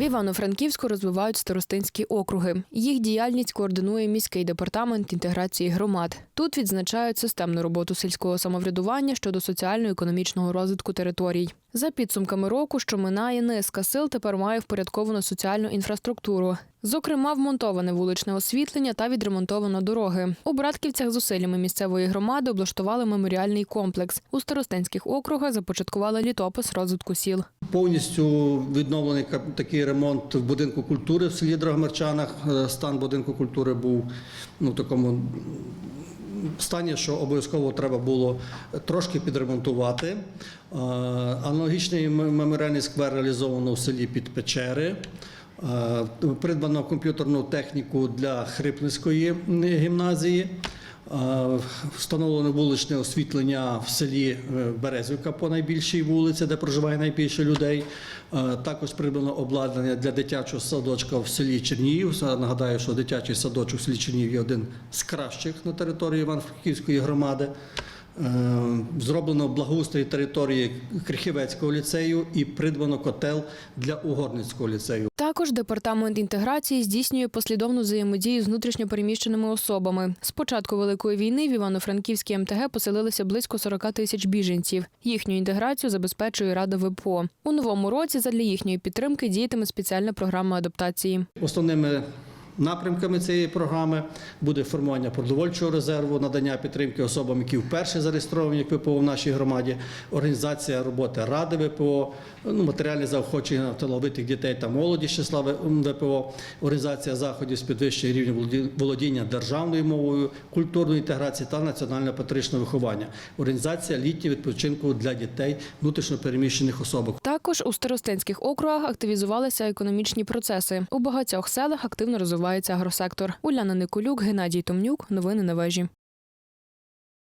В Івано-Франківську розвивають старостинські округи. Їх діяльність координує міський департамент інтеграції громад. Тут відзначають системну роботу сільського самоврядування щодо соціально-економічного розвитку територій. За підсумками року, що минає, низка сил тепер має впорядковану соціальну інфраструктуру. Зокрема, вмонтоване вуличне освітлення та відремонтовано дороги. У Братківцях зусиллями місцевої громади облаштували меморіальний комплекс. У старостинських округах започаткували літопис розвитку сіл. Повністю відновлений такий ремонт в будинку культури в селі Драгомерчанах. Е, Стан будинку культури був ну, такому стані, що обов'язково треба було трошки підремонтувати. Е, Аналогічний меморіальний сквер реалізовано в селі Підпечери. печери, Придбано комп'ютерну техніку для Хрипницької гімназії. Е, Встановлено вуличне освітлення в селі е, Березівка по найбільшій вулиці, де проживає найбільше людей. Е, Також придбано обладнання для дитячого садочка в селі Чернігів. Нагадаю, що дитячий садочок в селі Чернігів є один з кращих на території Івано-Франківської громади. Зроблено благоустрій території Крихівецького ліцею і придбано котел для Угорницького ліцею. Також департамент інтеграції здійснює послідовну взаємодію з внутрішньопереміщеними особами. З початку великої війни в Івано-Франківській МТГ поселилися близько 40 тисяч біженців. Їхню інтеграцію забезпечує Рада ВПО. У новому році задля їхньої підтримки діятиме спеціальна програма адаптації. Основними напрямками цієї програми буде формування продовольчого резерву, надання підтримки особам, які вперше зареєстровані ВПО в нашій громаді, організація роботи Ради ВПО, ну, матеріальне заохочення талановитих дітей та молоді з числа ВПО, організація заходів з підвищення рівня володіння державною мовою, культурної інтеграції та національно-патріотичного виховання, організація літнього відпочинку для дітей внутрішньопереміщених особок. Також у старостинських округах активізувалися економічні процеси. У багатьох селах активно розвивається агросектор. Уляна Николюк, Геннадій Томнюк. Новини на вежі.